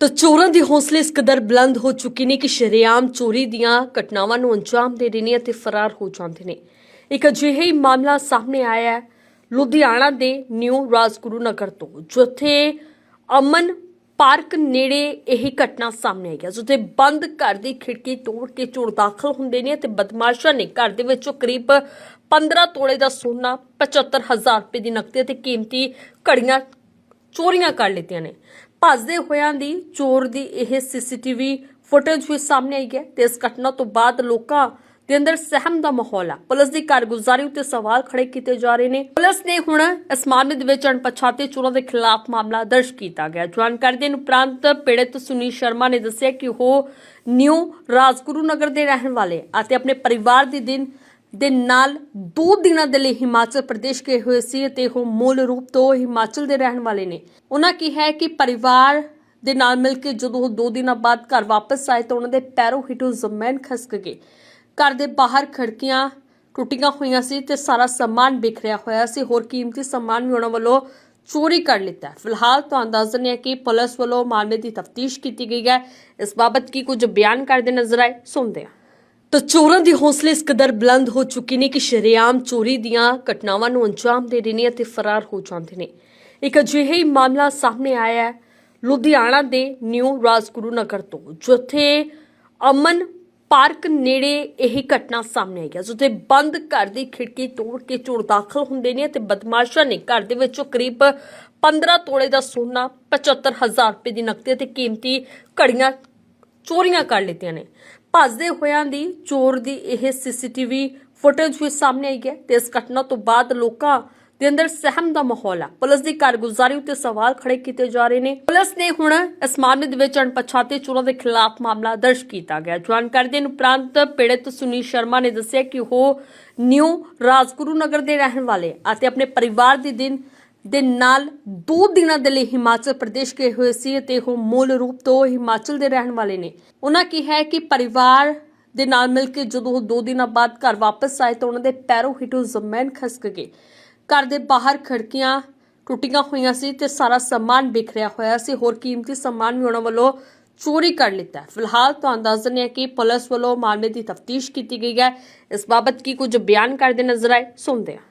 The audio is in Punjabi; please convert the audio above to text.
ਤਾਂ ਚੋਰਾਂ ਦੇ ਹੌਸਲੇ ਇਸ ਕਦਰ ਬੁਲੰਦ ਹੋ ਚੁੱਕੇ ਨੇ ਕਿ ਸ਼ਰੇਆਮ ਚੋਰੀ ਦੀਆਂ ਘਟਨਾਵਾਂ ਨੂੰ ਅੰਜਾਮ ਦੇ ਰਹੇ ਨੇ ਅਤੇ ਫਰਾਰ ਹੋ ਜਾਂਦੇ ਨੇ। ਇੱਕ ਅਜਿਹਾ ਹੀ ਮਾਮਲਾ ਸਾਹਮਣੇ ਆਇਆ ਹੈ ਲੁਧਿਆਣਾ ਦੇ ਨਿਊ ਰਾਜਗੁਰੂ ਨਗਰ ਤੋਂ, ਜਿੱਥੇ ਅਮਨ ਪਾਰਕ ਨੇੜੇ ਇਹ ਘਟਨਾ ਸਾਹਮਣੇ ਆਈ ਹੈ, ਜਿੱਥੇ ਬੰਦ ਘਰ ਦੀ ਖਿੜਕੀ ਤੋੜ ਕੇ ਚੋਰ ਦਾਖਲ ਹੁੰਦੇ ਨੇ ਤੇ ਬਦਮਾਸ਼ਾਂ ਨੇ ਘਰ ਦੇ ਵਿੱਚੋਂ ਕਰੀਬ 15 ਤੋਲੇ ਦਾ ਸੋਨਾ 75000 ਰੁਪਏ ਦੀ ਨਕਦੀ ਤੇ ਕੀਮਤੀ ਘੜੀਆਂ ਚੋਰੀਆਂ ਕਰ ਲਿੱਤੀਆਂ ਨੇ। ਭੱਜਦੇ ਹੋਇਆਂ ਦੀ, ਚੋਰ ਦੀ ਇਹ ਸੀਸੀਟੀਵੀ ਫੁਟੇਜ ਵੀ ਸਾਹਮਣੇ ਆਈ ਹੈ ਤੇ ਇਸ ਘਟਨਾ ਤੋਂ ਬਾਅਦ ਲੋਕਾਂ ਦੇ ਅੰਦਰ ਸਹਿਮ ਦਾ ਮਾਹੌਲ ਹੈ ਪੁਲਿਸ ਦੀ ਕਾਰਗੁਜ਼ਾਰੀ ਉੱਤੇ ਸਵਾਲ ਖੜੇ ਕੀਤੇ ਜਾ ਰਹੇ ਨੇ। ਪੁਲਿਸ ਨੇ ਹੁਣ ਇਸ ਮਾਮਲੇ ਦੇ ਵਿੱਚ ਅਣਪਛਾਤੇ ਚੋਰਾਂ ਦੇ ਖਿਲਾਫ ਮਾਮਲਾ ਦਰਜ ਕੀਤਾ ਗਿਆ। ਜਾਣਕਾਰੀ ਦੇਣ ਉਪਰੰਤ ਪੀੜਤ ਸੁਨੀਲ ਸ਼ਰਮਾ ਨੇ ਦੱਸਿਆ ਕਿ ਉਹ ਨਿਊ ਰਾਜਗੁਰੂ ਨਗਰ ਦੇ ਰਹਿਣ ਵਾਲੇ ਅਤੇ ਆਪਣੇ ਪਰਿਵਾਰ ਦੇ ਦਿਨ ਦੇ ਨਾਲ ਦੋ ਦਿਨਾਂ ਦੇ ਲਈ ਹਿਮਾਚਲ ਪ੍ਰਦੇਸ਼ ਗਏ ਹੋਏ ਸੀ ਅਤੇ ਉਹ ਮੂਲ ਰੂਪ ਤੋਂ ਹਿਮਾਚਲ ਦੇ ਰਹਿਣ ਵਾਲੇ ਨੇ। ਉਹਨਾਂ ਕੀ ਹੈ ਕਿ ਪਰਿਵਾਰ ਦੇ ਨਾਲ ਮਿਲ ਕੇ ਜਦੋਂ ਉਹ ਦੋ ਦਿਨਾਂ ਬਾਅਦ ਘਰ ਵਾਪਸ ਆਏ ਤਾਂ ਉਹਨਾਂ ਦੇ ਪੈਰੋਂ ਹਿੱਟੋਂ ਜ਼ਮੀਨ ਖਸਕ ਗਈ। ਘਰ ਦੇ ਬਾਹਰ ਖੜਕੀਆਂ ਟੁੱਟੀਆਂ ਹੋਈਆਂ ਸੀ ਤੇ ਸਾਰਾ ਸਮਾਨ ਬਿਖਰਿਆ ਹੋਇਆ ਸੀ। ਹੋਰ ਕੀਮਤੀ ਸਮਾਨ ਵੀ ਉਹਨਾਂ ਵੱਲੋਂ ਚੋਰੀ ਕਰ ਲਿੱਤਾ ਫਿਲਹਾਲ ਤੁਹਾਨੂੰ ਦੱਸ ਦਿੰਦੇ ਹਾਂ ਕਿ ਪੁਲਿਸ ਵੱਲੋਂ ਮਾਮਲੇ ਦੀ ਤਫਤੀਸ਼ ਕੀਤੀ ਗਈ ਹੈ। ਇਸ ਬਾਬਤ ਕੀ ਕੁਝ ਬਿਆਨ ਕਰਦੇ ਨਜ਼ਰ ਆਏ, ਸੁਣਦੇ ਹਾਂ। ਤਾਂ ਚੋਰਾਂ ਦੇ ਹੌਸਲੇ ਇਸ ਕਦਰ ਬੁਲੰਦ ਹੋ ਚੁੱਕੇ ਨੇ ਕਿ ਸ਼ਰੇਆਮ ਚੋਰੀ ਦੀਆਂ ਘਟਨਾਵਾਂ ਨੂੰ ਅੰਜਾਮ ਦੇ ਰਹੇ ਨੇ ਅਤੇ ਫਰਾਰ ਹੋ ਜਾਂਦੇ ਨੇ। ਇੱਕ ਅਜਿਹਾ ਹੀ ਮਾਮਲਾ ਸਾਹਮਣੇ ਆਇਆ ਹੈ ਲੁਧਿਆਣਾ ਦੇ ਨਿਊ ਰਾਜਗੁਰੂ ਨਗਰ ਤੋਂ, ਜਿੱਥੇ ਅਮਨ ਪਾਰਕ ਨੇੜੇ ਇਹ ਘਟਨਾ ਸਾਹਮਣੇ ਆਈ ਹੈ, ਜਿੱਥੇ ਬੰਦ ਘਰ ਦੀ ਖਿੜਕੀ ਤੋੜ ਕੇ ਚੋਰ ਦਾਖਲ ਹੁੰਦੇ ਨੇ ਤੇ ਬਦਮਾਸ਼ਾਂ ਨੇ ਘਰ ਦੇ ਵਿੱਚੋਂ ਕਰੀਬ 15 ਤੋਲੇ ਦਾ ਸੋਨਾ 75000 ਰੁਪਏ ਦੀ ਨਕਦੀ ਤੇ ਕੀਮਤੀ ਘੜੀਆਂ ਚੋਰੀਆਂ ਕਰ ਲਿੱਤੀਆਂ ਨੇ। ਭੱਜਦੇ ਹੋਇਆਂ ਦੀ, ਚੋਰ ਦੀ ਇਹ ਸੀਸੀਟੀਵੀ ਫੁਟੇਜ ਵੀ ਸਾਹਮਣੇ ਆਈ ਹੈ ਤੇ ਇਸ ਘਟਨਾ ਤੋਂ ਬਾਅਦ ਲੋਕਾਂ ਦੇ ਅੰਦਰ ਸਹਿਮ ਦਾ ਮਾਹੌਲ ਹੈ ਪੁਲਿਸ ਦੀ ਕਾਰਗੁਜ਼ਾਰੀ ਉੱਤੇ ਸਵਾਲ ਖੜੇ ਕੀਤੇ ਜਾ ਰਹੇ ਨੇ। ਪੁਲਿਸ ਨੇ ਹੁਣ ਇਸ ਮਾਮਲੇ ਦੇ ਵਿੱਚ ਅਣਪਛਾਤੇ ਚੋਰਾਂ ਦੇ ਖਿਲਾਫ ਮਾਮਲਾ ਦਰਜ ਕੀਤਾ ਗਿਆ। ਜਾਣਕਾਰੀ ਦੇਣ ਉਪਰੰਤ ਪੀੜਤ ਸੁਨੀਲ ਸ਼ਰਮਾ ਨੇ ਦੱਸਿਆ ਕਿ ਉਹ ਨਿਊ ਰਾਜਗੁਰੂ ਨਗਰ ਦੇ ਰਹਿਣ ਵਾਲੇ ਅਤੇ ਆਪਣੇ ਪਰਿਵਾਰ ਦੇ ਦਿਨ ਦੇ ਨਾਲ ਦੋ ਦਿਨਾਂ ਦੇ ਲਈ ਹਿਮਾਚਲ ਪ੍ਰਦੇਸ਼ ਗਏ ਹੋਏ ਸੀ ਅਤੇ ਉਹ ਮੂਲ ਰੂਪ ਤੋਂ ਹਿਮਾਚਲ ਦੇ ਰਹਿਣ ਵਾਲੇ ਨੇ। ਉਹਨਾਂ ਕਿਹਾ ਕਿ ਪਰਿਵਾਰ ਦੇ ਨਾਲ ਮਿਲ ਕੇ ਜਦੋਂ ਉਹ ਦੋ ਦਿਨਾਂ ਬਾਅਦ ਘਰ ਵਾਪਸ ਆਏ ਤਾਂ ਉਹਨਾਂ ਦੇ ਪੈਰੋਂ ਹਿੱਟੋਂ ਜ਼ਮੀਨ ਖਸਕ ਗਈ। ਘਰ ਦੇ ਬਾਹਰ ਖਿੜਕੀਆਂ ਟੁੱਟੀਆਂ ਹੋਈਆਂ ਸੀ ਤੇ ਸਾਰਾ ਸਮਾਨ ਬਿਖਰਿਆ ਹੋਇਆ ਸੀ। ਹੋਰ ਕੀਮਤੀ ਸਮਾਨ ਵੀ ਉਹਨਾਂ ਵੱਲੋਂ ਚੋਰੀ ਕਰ ਲਿੱਤਾ। ਫਿਲਹਾਲ ਤੁਹਾਨੂੰ ਦੱਸ ਦਿੰਦੇ ਹਾਂ ਕਿ ਪੁਲਿਸ ਵੱਲੋਂ ਮਾਮਲੇ ਦੀ ਤਫਤੀਸ਼ ਕੀਤੀ ਗਈ ਹੈ। ਇਸ ਬਾਬਤ ਕੀ ਕੁਝ ਬਿਆਨ ਕਰਦੇ ਨਜ਼ਰ ਆਏ, ਸੁਣਦੇ ਹਾਂ।